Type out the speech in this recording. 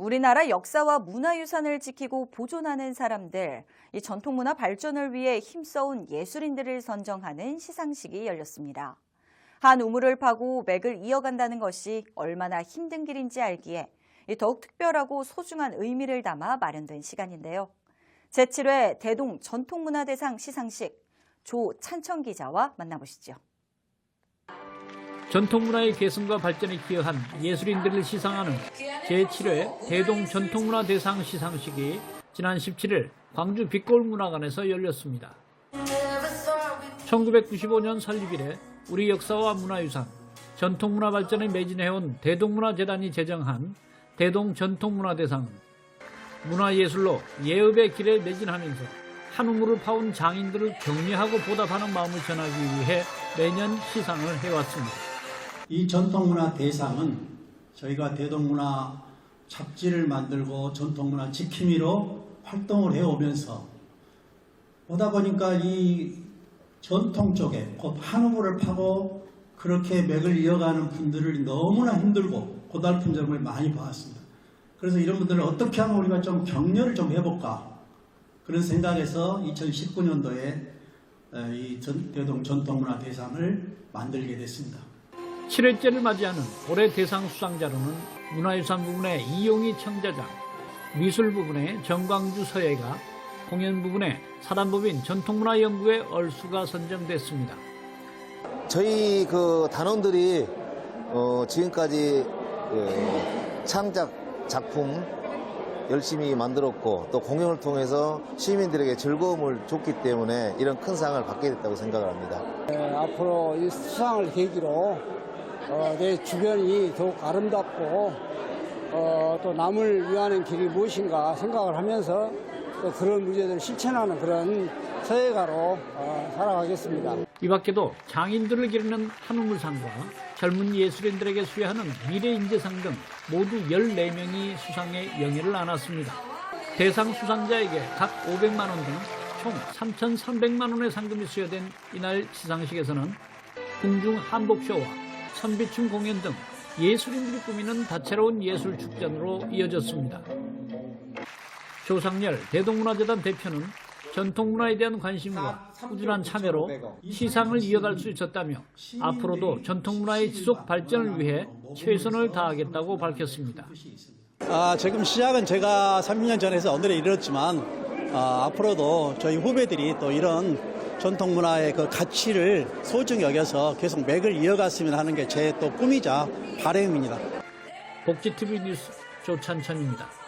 우리나라 역사와 문화유산을 지키고 보존하는 사람들, 이 전통문화 발전을 위해 힘써온 예술인들을 선정하는 시상식이 열렸습니다. 한 우물을 파고 맥을 이어간다는 것이 얼마나 힘든 길인지 알기에 이 더욱 특별하고 소중한 의미를 담아 마련된 시간인데요. 제7회 대동 전통문화대상 시상식 조찬천 기자와 만나보시죠. 전통문화의 계승과 발전에 기여한 예술인들을 시상하는 제7회 대동 전통문화 대상 시상식이 지난 17일 광주 빛골문화관에서 열렸습니다. 1995년 설립 이래 우리 역사와 문화유산, 전통문화 발전에 매진해온 대동문화재단이 제정한 대동 전통문화 대상은 문화예술로 예업의 길에 매진하면서 한 우물을 파온 장인들을 격려하고 보답하는 마음을 전하기 위해 매년 시상을 해왔습니다. 이 전통문화 대상은 저희가 대동문화 잡지를 만들고 전통문화 지킴이로 활동을 해오면서 오다 보니까 이 전통 쪽에 곧 한 우물을 파고 그렇게 맥을 이어가는 분들을 너무나 힘들고 고달픈 점을 많이 봐왔습니다. 그래서 이런 분들을 어떻게 하면 우리가 좀 격려를 좀 해볼까 그런 생각에서 2019년도에 이 전- 대동 전통문화 대상을 만들게 됐습니다. 7회째를 맞이하는 올해 대상 수상자로는 문화유산 부분의 이용희 청자장, 미술 부분의 정광주 서예가, 공연 부분의 사단법인 전통문화연구회 얼수가 선정됐습니다. 저희 그 단원들이 어, 지금까지 그 창작 작품 열심히 만들었고 또 공연을 통해서 시민들에게 즐거움을 줬기 때문에 이런 큰 상을 받게 됐다고 생각을 합니다. 네, 앞으로 이 수상을 계기로 어, 내 주변이 더욱 아름답고 어, 또 남을 위하는 길이 무엇인가 생각을 하면서 또 그런 문제들을 실천하는 그런 서예가로 어, 살아가겠습니다. 이 밖에도 장인들을 기르는 한우물상과 젊은 예술인들에게 수여하는 미래인재상 등 모두 14명이 수상의 영예를 안았습니다. 대상 수상자에게 각 500만 원 등 총 3,300만 원의 상금이 수여된 이날 시상식에서는 궁중 한복쇼와 선비춤 공연 등 예술인들이 꾸미는 다채로운 예술 축전으로 이어졌습니다. 조상열 대동문화재단 대표는 전통문화에 대한 관심과 꾸준한 참여로 시상을 이어갈 수 있었다며 앞으로도 전통문화의 지속 발전을 위해 최선을 다하겠다고 밝혔습니다. 아, 지금 시작은 제가 30년 전에 해서 오늘에 이르렀지만 아, 앞으로도 저희 후배들이 또 이런 전통 문화의 그 가치를 소중히 여겨서 계속 맥을 이어갔으면 하는 게 제 또 꿈이자 바람입니다. 복지TV 뉴스 조찬천입니다.